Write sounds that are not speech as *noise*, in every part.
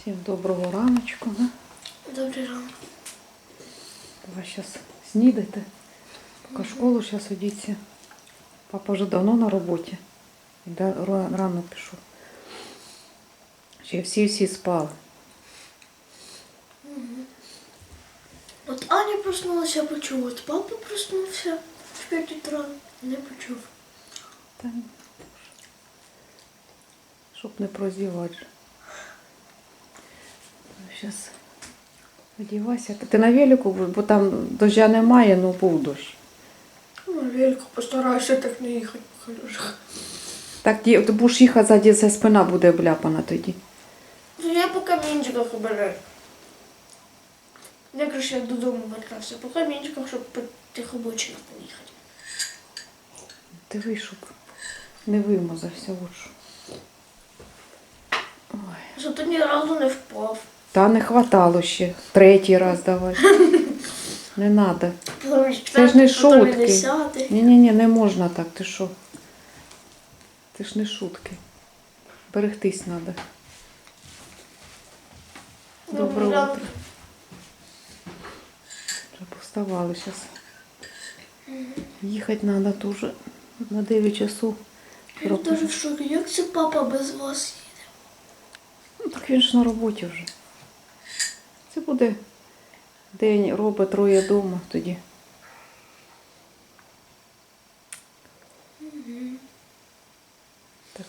Всім доброго раночку. Да? Добрий ранок. Давай зараз снідайте. Поки школу зараз одіться. Папа вже давно на роботі. Да, рано пішов. Ще всі-всі спали. От Аня проснулася, я почув. От папа проснувся в 5 утра, не почув. Та, щоб не прозівати. Зараз одівайся. Ти на велику, бо там дождя немає, ну був дощ. Ну, Велька, постарайся так не їхати по калюжах. Так ти будеш їхати ззаді, ця спина буде обляпана тоді. Ну, я по камінчиках обираю. Я краще додому вертався по камінчиках, щоб по тих обочинах поїхати. Диви, щоб не вимазався. Що. Ой. Зато ні разу не впав. Та не хватало ще. Третій раз давай. *laughs* Не треба. Це ж не шутки. Ні-ні-ні, не можна так, ти що? Це ж не шутки. Берегтись треба. Доброе утро. Вже повставали зараз. Їхати треба дуже на 9 часу. Я теж в шокі. Як це папа без вас їде? Ну, так він ж на роботі вже. Буде день робить троє вдома тоді. Так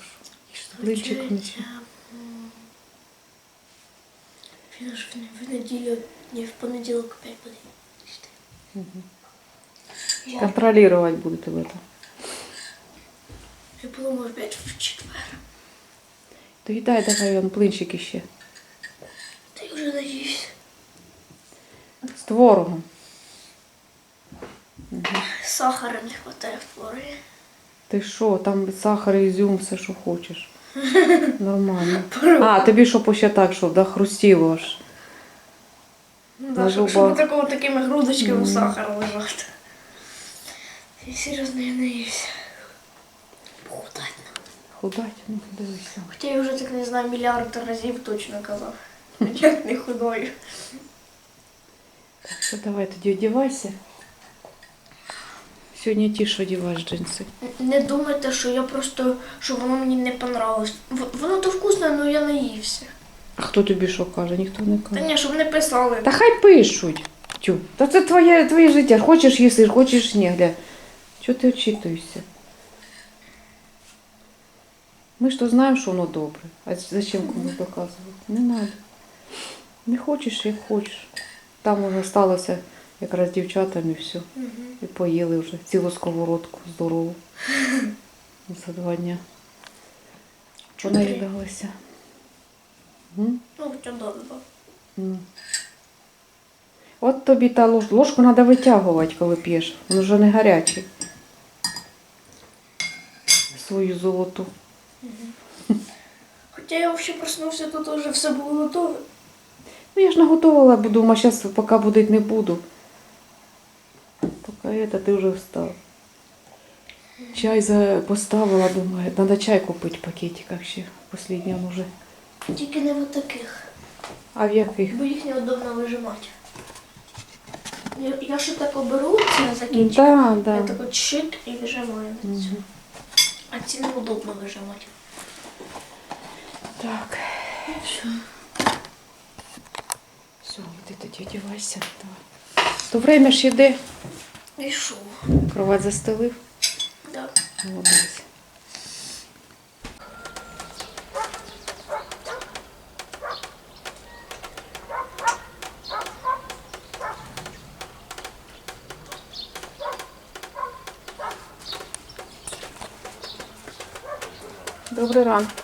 що, вночі. Він ж в, неділю, ні, в понеділок опять буде. Я, Контролювати будете в этом. я подумав опять в четвер. То й дай давай он блинчики ще. Та я вже наївся. З творогом. Сахара не вистачає в творі. Ти що, там сахар, ізюм, все, що хочеш. *laughs* Нормально. А, тобі що ще так, що да, хрустіло аж. Ну, да, щоб, щоб такого такими грудочками Мгм. сахара лежати. Я серйозно я наївся. Похудать нам. Худать, ну дивися. Хоча я вже так не знаю, мільярд разів точно казав. Я не худою. Так що давай тоді одівайся. Сьогодні ті, що одіваєш джинси. Не думайте, що я просто, що воно мені не понравилось. Воно то вкусне, але я наївся. А хто тобі що каже? Ніхто не Та каже. ні, щоб не писали. Та хай пишуть. Тю. Та це твоє, твоє життя. Хочеш їсти, хочеш ні, гля. Чого ти очитуєшся? Ми ж то знаємо, що воно добре. А зачем комусь доказувати? Не треба. Не хочеш, як хочеш. Там вже сталося якраз дівчатами все. Мгм. І поїли вже цілу сковородку здорову. *laughs* За два дня. Понаїдалися. Ну. Ну. От тобі та лож... ложку треба витягувати, коли п'єш. Він вже не гарячий. Свою золоту. Хоча я взагалі проснувся, тут вже все було готове. Ну я ж наготовила, бо думаю, зараз поки буде не буду. Поки це ти вже встав. Чай за... поставила, думаю, треба чай купити в пакетиках ще. Послідній він. Тільки не в таких, А в яких? бо їх неудобно вижимати. Я, я ще так оберу це за кінчик. Да, да. Я так от чик і вижимаю на цю. Мгм. А ці неудобно вижимати. Так. Все. Все, ти тоді одівайся. Давай. То время ж йде. Пішов. Кровать застелив. Да. Молодець. Добрий ранок.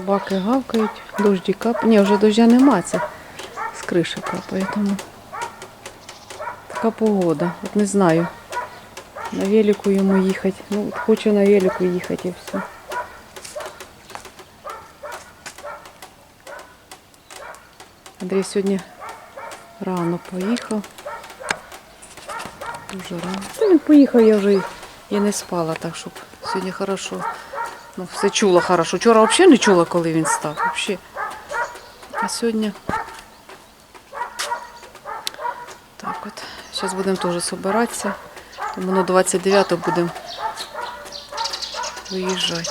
Собаки гавкають, дожді кап. Ні, вже дождя нема, це з криші капає. Тому така погода. От не знаю. На велику йому їхати. Ну, от хочу на велику їхати і все. Андрій сьогодні рано поїхав. Дуже рано. Та він поїхав, я вже і не спала, так щоб сьогодні хорошо. Ну, все чула хорошо. Вчора взагалі не чула, коли він став. Взагалі. А сьогодні. Так от. Зараз будемо теж збиратися. Тому на 29-го будемо виїжджати.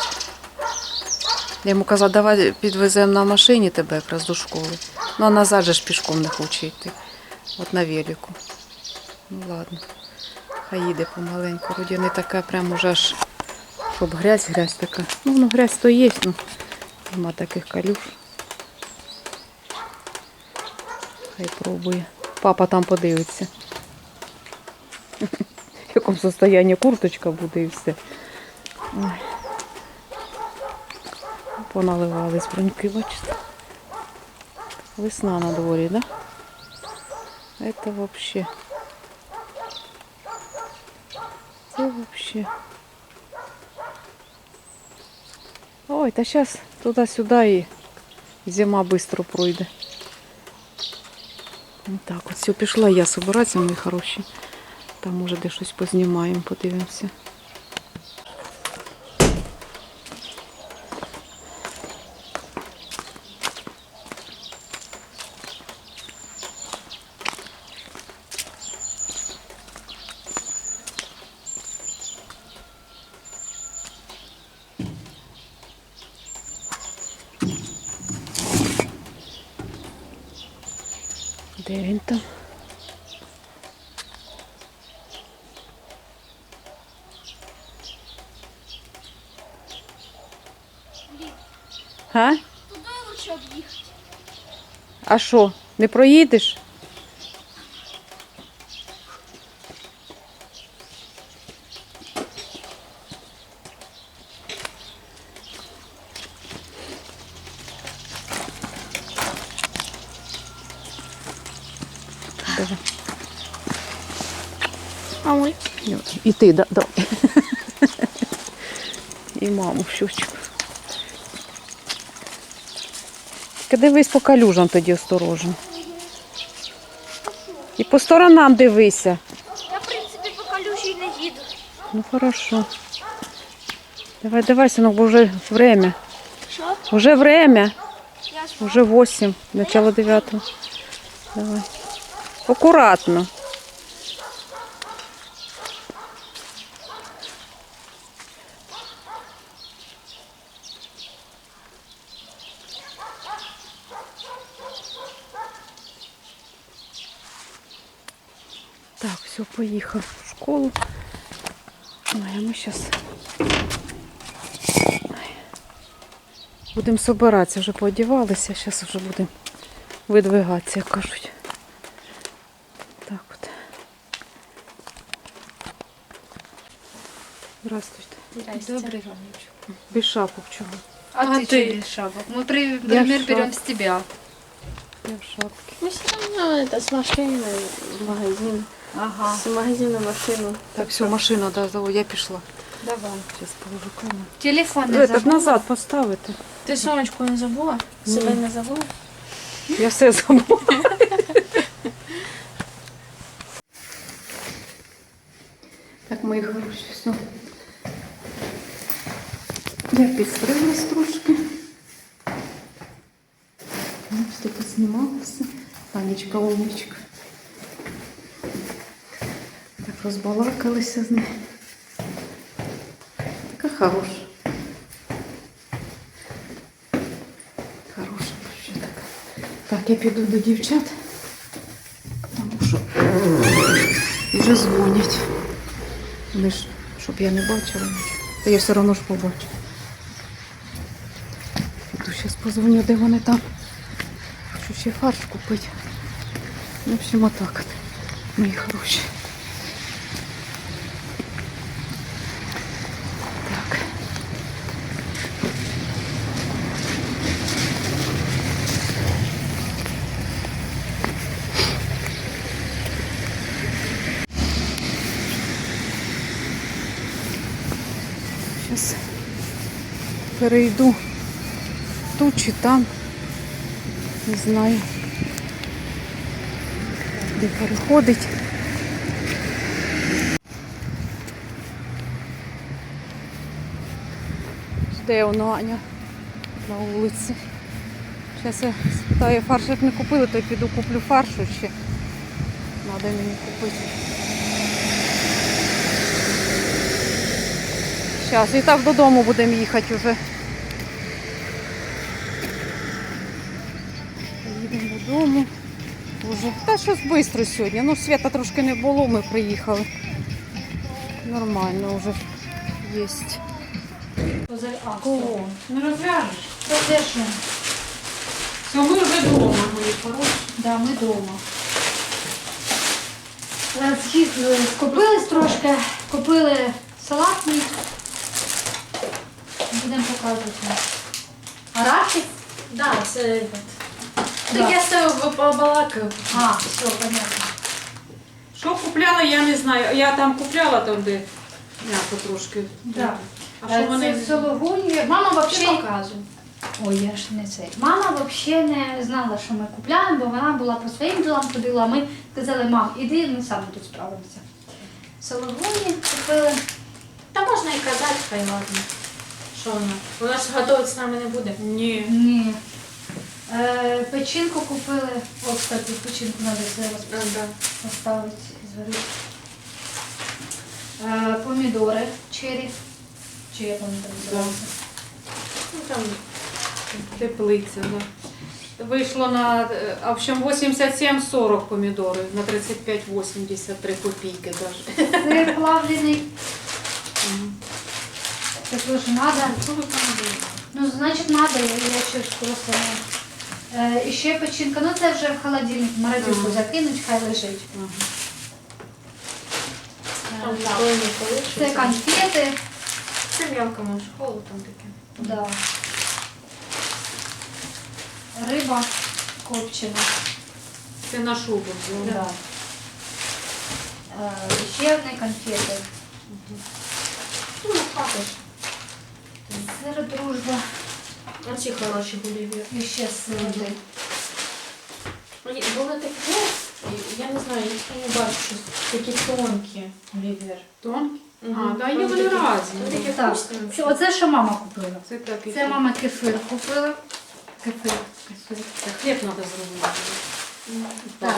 Я йому казала, давай підвеземо на машині тебе якраз до школи. Ну а назад же ж пішком не хоче йти. От на велику. Ну ладно. Хай їде помаленьку. Вроді не така прям уже аж, щоб грязь-грязь така. Ну, ну грязь то є, ну нема таких калюш. Хай пробує. Папа там подивиться. В якому состоянні курточка буде і все. Ой. Поналивались бруньки, бачите. Весна на дворі, да? Это вообще. Це вообще. Ой, та зараз туди-сюди і зима швидко пройде. Так, от все, пішла я собиратися, мої хороші. Там може де щось познімаємо, подивимося. Де він там? А? Туди лучше об'їхати. А що, не проїдеш? А ми? І ти, да, да. *laughs* І маму щучку. Тільки дивись по калюжам тоді осторожно. І по сторонам дивися. Я, в принципі, по калюжі не їду. Ну хорошо. Давай, давай, синок, бо вже время. Що? Уже время. Я ж Уже 8, начало 9. Давай. Аккуратно. Так, все, поїхав в школу. Ой, а ми зараз будемо собиратися, вже поодівалися, зараз вже будемо видвигатися, як кажуть. Так от. Здравствуйте. Добрый раночек. Без шапок чого? А, А ты, ты? че без шапок? Мы при- Я пример в берем шапке. с тебя. Я в шапці. Ми все одно это, з машини в магазин. Ага. З магазину машину. Так, все, машина, да, зову, я пішла. Давай. Зараз положу камеру. Телефон не Этот забудь. назад поставити. Ти сумочку не забула? Себе не забула? Я все забула. Так, мої хороші, все. Я підстриглась трошки. Ось тут знімалася. Танечка умничка. Розбалакалися з нею. Така хороша. Хороша вообще така. Так, я піду до дівчат, тому що вже дзвонять. Вони ж, щоб я не бачила. Та я все одно ж побачу. Піду зараз позвоню, де вони там. Хочу ще фарш купити. В общем, отак от. Мої хороші. Так. Зараз перейду тут чи там. Не знаю. сюди переходить. Де воно Аня на вулиці? Зараз я та я фарш як не купила, то я піду куплю фаршу ще. Треба мені купити. Зараз і так додому будемо їхати вже. Їдемо додому. Уже. Та щось швидко сьогодні. Ну, свята трошки не було, ми приїхали. Нормально вже є. Кого? Не розв'яжеш? Конечно. Все, ми вже вдома, мої хороші. Да, ми вдома. Скупились трошки, купили салатник. Показувати. Арахіс? Да, це. Да. Так я з тобою побалакаю. А, все, понятно. Що купляла, я не знаю. Я там купляла там, де м'ясо трошки. Да. А що вони... Це сологуні. Мама Ти взагалі... показуй. Ой, я ж не цей. Мама взагалі не знала, що ми купляємо, бо вона була по своїм ділам ходила. а Ми казали, мам, іди, ми самі тут справимося. Сологуні купили. Та можна і казати, хай ладно. Що вона? Вона ж готувати з нами не буде. Ні. Ні. Е, печінку купили. О, кстати, печінку треба зараз да. поставити, зварити. Е, помідори чері. Чи як вони там називаються? Ну там Теплиця, да. Вийшло на, е, а в общем, 87,40 помідори, на 35,83 копійки даже. Сир плавлений. Мгм. Це теж треба. Що ви там робите? Ну, значить, треба, я, я щось просто не. Е, і ще печінка, ну це вже в холодильник, в морозилку Ага. закинуть, хай лежить. Ага. Е, там так. ніколи не колиш. Це конфети. Це мелко може, холод там таке. Да. Риба копчена. Це на шубу взяла. Да. Е, і ще одні конфети. Ну, хапиш. Сир дружба. Оці хороші гуліві. І ще такі, ну, я не знаю, я не бачу, що такі тонкі гулівер. Тонкі? А, да, є вони такі Так, це, оце що мама купила. Це так і Це мама кефир купила. Кефир. кефир. Це хліб треба зробити. Так.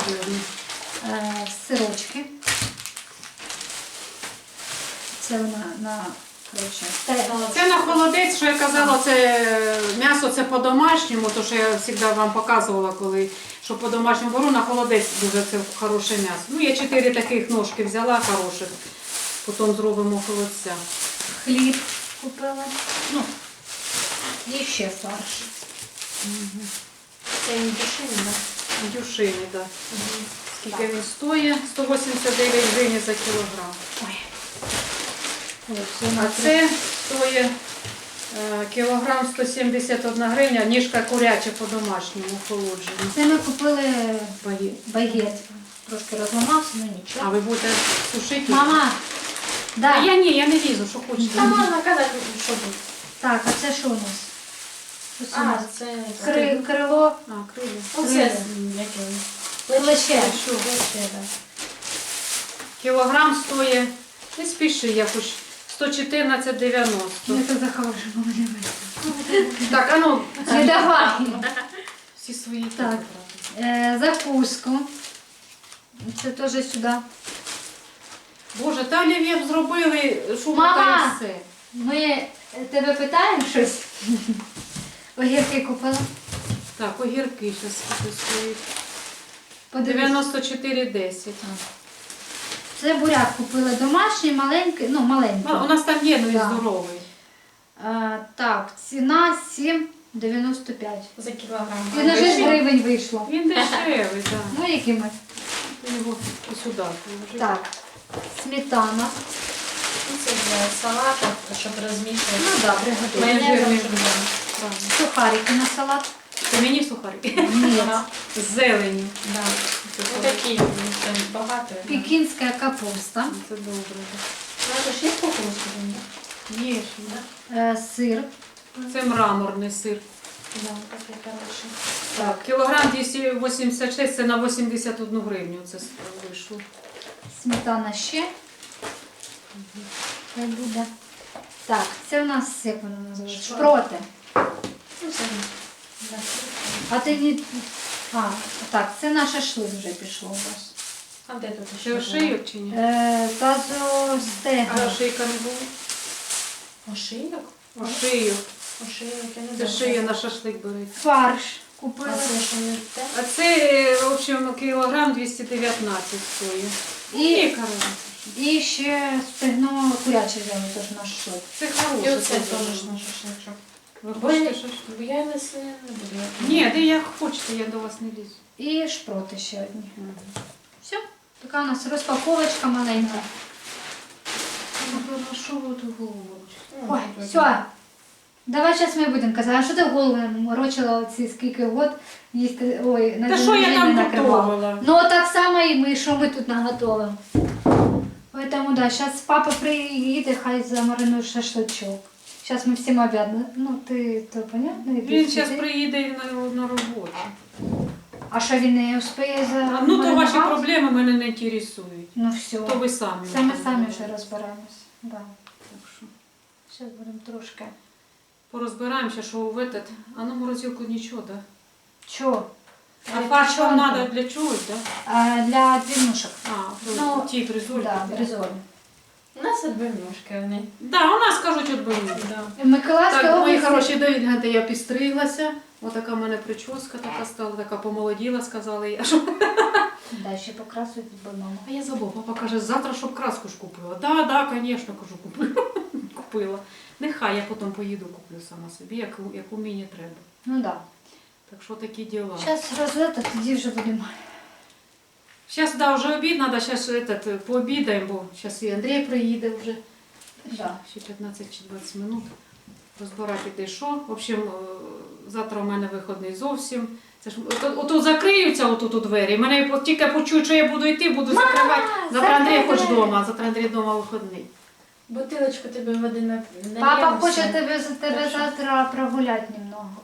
Е, сирочки. Це вона на Це на холодець, що я казала, це м'ясо це по-домашньому, то що я завжди вам показувала, коли що по-домашньому беру, на холодець дуже це хороше м'ясо. Ну, я чотири таких ножки взяла хороших, потім зробимо холодця. хліб купила. Ну, і ще фарш. Це індюшини, так? Дюшини, так. Скільки він стоїть? 189 гривень за кілограм. Ой. А це стоїть е, кілограм 171 гривня, ніжка куряча по-домашньому холоджена. Це ми купили багет. Трошки розламався, але нічого. А ви будете сушити? Мама, да. а я ні, я не лізу, що хочете. Та мама казати, що буде. Так, а це що у нас? Ось у нас крило. Оце ну, яке? Кілограм стоїть. Не спіши, я хочу. 114,90. Это захожу, Так, а ну, давай. всі свої Так. так. Е, закуску. Це теж сюди. Боже, та олів'є б зробили, що Мама! та і все. Ми е, тебе питаємо щось. Огірки купила. Так, огірки зараз стоїть. Подивись. 94,10. Це буряк купила домашній, маленький, ну маленький. А, У нас там є, ну і Да. здоровий. Е, так, ціна 7,95. За кілограм. І на 6 гривень вийшло. Він дешевий, так. Ну, які ми? Ти Його сюди положи. Так, сметана. Це для салату, щоб розмішувати. Ну да, приготуємо. Майонез. Сухарики на салат. Це мені сухарики. Ні. З зелені. Да. Ну такі, багато. Пекінська капуста. Це добре. Надо ж є кукурузку? Є ще. да. Е, сир. Це мраморний сир. Да. Так, кілограм 286 це на 81 гривню. Це вийшло. Сметана ще. Хай буде. Так, це у нас як воно називається? Шпроти. Ну, це. А ти не. А, так, це на шашлик вже пішло у вас. А де тут Це ошийок чи ні? Е, А тазостегна. ошийка не було? Ошийок? Ошийок. Ошийок, я не Це шия на шашлик береться. Фарш А купила. це що не те? А це, в общем, кілограм 219 стоїть. І- І. І ще стегно куряче взяли теж на шашлик. Це І хороше. оце це теж на шашличок. Ви Бо хочете я- шашлик? Бо я не сильно не буду. Ні, де як хочете, я до вас не лізу. І шпроти ще одні. Все. Така у нас розпаковочка маленька. Ну, що ви тут голову? Ой, все. Давай зараз ми будемо казати, а що ти голову морочила оці скільки год їсти. Ой, на Та день що я народження там накривала. готувала? Ну так само і ми, що ми тут наготовимо. Поэтому да, зараз папа приїде, хай замаринує шашличок. Зараз ми всім об'єднаємо. Ну, ти то понятно? Він зараз ти- приїде на, на роботу. А що він не успіє за А, ну, то ваші маринувати? проблеми мене не інтересують. Ну все. То ви самі. Це ми самі вже розберемось. Да. Так що Зараз будемо трошки. Порозбираємося, що в этот... А ну морозилку нічого, да? Чо? А фарш вам треба для чогось, да? А, для двінушок. А, Ну, ну, ті бризольки. Да, бризолі. У нас відбивнюшки вони. Да, у нас кажуть отбивні. Да. Миколаївська Так, мої область. хороші, дивіться, я підстриглася. Отака в мене прическа така стала, така помолоділа, сказали я. Що? *laughs* Да, ще покрасують мама. А я забула, папа каже, завтра щоб краску ж купила. Да, да, звісно, кажу, куплю. *laughs* купила. Нехай я потім поїду, куплю сама собі, яку, яку мені треба. Ну да. Так що такі діла. Зараз розвета, тоді вже будемо. Зараз, да, вже обід, треба зараз этот, пообідаємо, бо зараз і Андрій приїде вже. Да. Ще 15 чи 20 минут. Розбирати де що. В общем, е, завтра у мене виходний зовсім. Це ж ото, ото закриються отут у двері. Мене тільки почують, що я буду йти, буду закривати. Завтра Андрій хоч вдома, завтра Андрій вдома виходний. Бутилочку тебе води на Папа хоче тебе тебе завтра прогуляти немного.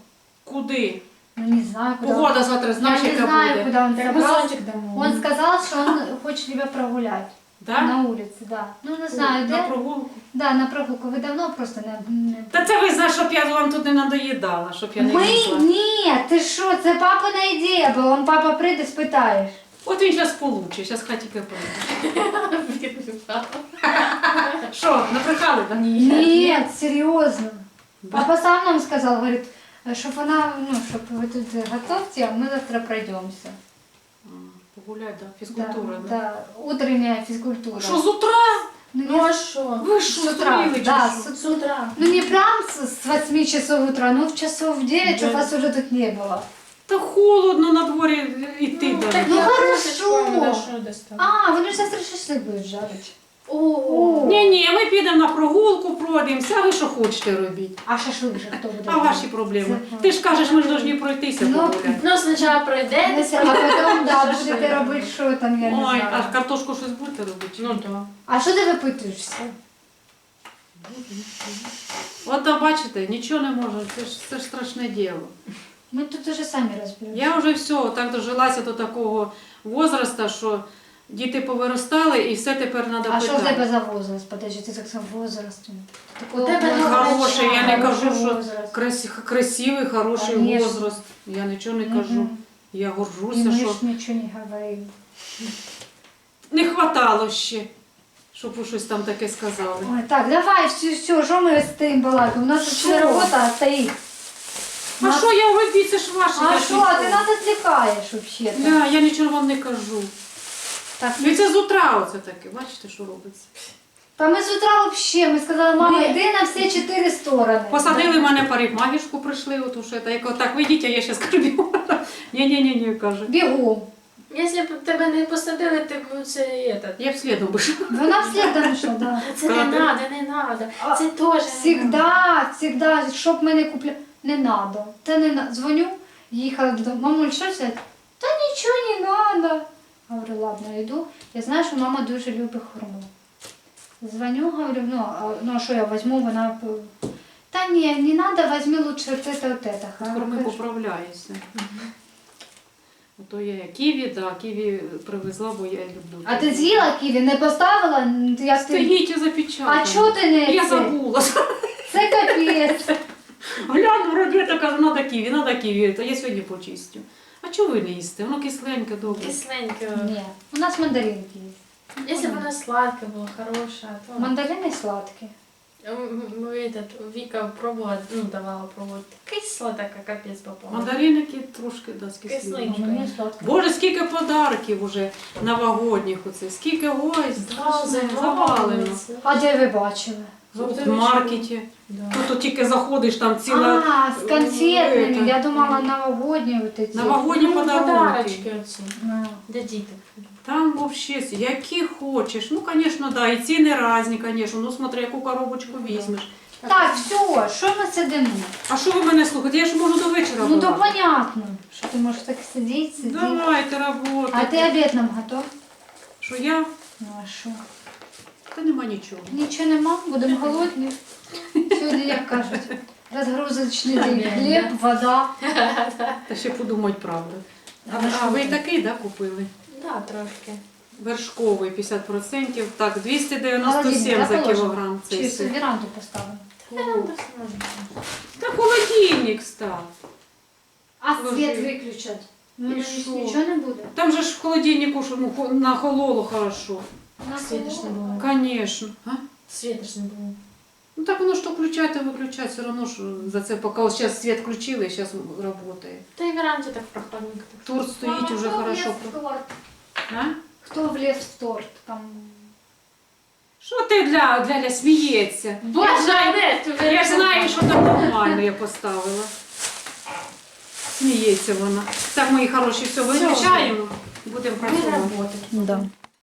Куди? Ну не знаю, куда. Погода завтра, знаєш, Я не знаю, буде. куда он Так зонтик. Он сказал, что он хочет тебя прогулять. Да? На улице, да. Ну не знаю, На де. прогулку. Да, на прогулку. Ви давно просто не. не... Та це ви знаєте, щоб я вам тут не надоїдала, щоб я не Ми лізла. ні, ти що, це папина ідея була. Он папа прийде, спитаєш. От він зараз получить, зараз хай тільки *laughs* прийде. Що, наприкали, так? Ні, серйозно. Папа сам нам сказал, говорит, щоб вона, ну, щоб ви тут готовте, а ми завтра пройдемся. Погулять, да, фізкультура. да, Да. да, утренняя физкультура. Що з утра? Ну, Ну я- а що? Ви що, с утра, здуріли чи да, що? с З утра. Ну не прям с, с 8 часов утра, но в часов 9 Да. вас уже тут не было. Та холодно на дворі йти Ну, даже. так Ну, я хорошо. курточку, да, що достала? А, вони ж завтра шашлик будуть жарити. Ні, ні, ми підемо на прогулку, пройдемося, а ви що хочете робити? А шашлик вже хто буде? А ваші проблеми. Це- Ти ж кажеш, ми ж повинні пройтися Ну, погуляти. Ну, спочатку пройдете. Дивися, А потім да, будете робити, що там, я не Ой, знаю. а картошку щось будете робити? Ну, да. А що ти випитуєшся? От та бачите, нічого не можу, це ж, це ж страшне діло. Ми тут уже самі розберемося. Я вже все, так дожилася до такого возраста, що діти повиростали і все тепер треба А що в тебе за возраст? Подожди, ти так сам возраст. У тебе возраст. Хороший, я не кажу, Хороший що возраст. красивий, красивий хороший Конечно. возраст. Я нічого не Мгм. кажу. Я І горжуся, ми що ж нічого не говорили. не хватало ще, щоб ви щось там таке сказали. Ой, так, давай, все, все, що ми стоїм балакаємо? У нас тут Що? робота, стоїть. А Нас- що я обід, це ж ваше. А що, а ти нас відвлікаєш взагалі? Да, я нічого вам не кажу. Так, Ну і це з утра оце таке, бачите, що робиться. Та ми з утра взагалі, ми сказали, мама, йди на всі чотири сторони. Посадили мене парикмахерську, прийшли, от уж это. Я кажу, так, вийдіть, а я ще скарбю. Ні-ні-ні, каже. Бігом. Якщо б тебе не посадили, ти б це этот. Я б слідом пішла. Вона вслед дійшла, да. Це не Правда? надо, не надо. А, Це теж. не надо. Щоб мене купля... Не надо. Та не надо. Дзвоню, їхала додому. Мамуль, що це? Та нічого не надо. Говорю, ладно, йду. Я знаю, що мама дуже любить хурму. Дзвоню, говорю, ну, а, ну а що я візьму, вона... Та ні, не надо, возьми лучше вот это, вот это. Скоро ми Хорошо. Ото я ківі, да, ківі привезла, бо я люблю. А ти з'їла ківі, не поставила? Ти... Стоїть і запечатано. А чого ти не Я це? забула. Це капець. Гляну, вроді я кажу, надо ківі, надо ківі, то я сьогодні почистю. А чого ви не їсте? Воно кисленьке, добре. Кисленьке. Ні, у нас мандаринки є. Якщо б вона сладка була, хороша, то... Мандарини сладкі. М, м, этот, Віка пробувала, ну, давала пробувати. Кисла така, капець попала. Мандариники трошки да, з. Мені сладкі. Боже, скільки подарків уже новогодніх оце, скільки ой, страшне, завалено. А де ви бачили? В маркеті. Да. Тут тільки заходиш, там ціла А, з конфетами. Это. Я думала новогодні вот эти. новогодні Ну, подарунки. Ну. Для діток. Там вообще, які хочеш. Ну, звісно, да, і ціни різні, звісно. Ну, смотри, яку коробочку візьмеш. Так, все, що ми сидимо? А що ви мене слухаєте? Я ж можу до вечора. Ну то понятно, що ти можеш так сидіти, сидіти. Давайте, А роботи. ти обід нам готов? Що я? Ну а що? Та нема нічого. Нічого нема, будемо *laughs* голодні. Сьогодні, як кажуть, розгрузочний день. Хліб, вода. Та ще подумать правду. А, Ну, а ви такий, да, купили? Да, трошки. Вершковий 50%. Так, 297 за да, кілограм. Чи Цей в сир. веранду поставимо? Та холодильник став. А світ виключать. Ну, І що? нічого не буде. Там же ж в холодильнику що, ну, хо- нахололо хорошо. На Світа ж не було. Конечно. А? Ж не було. Ну так воно что включать и выключать, все равно ж за це, пока вот сейчас свет включили, сейчас работает. Та й веранді так прохладненько. Так. Торт стоїть уже Хто хорошо. влез в торт? А? Хто влез в торт? Там... Що ти для, для, для сміється? Боже, де ти Я знаю, що там нормально я поставила. Сміється вона. Так, мої хороші, все, виключаємо. Будемо працювати. Да.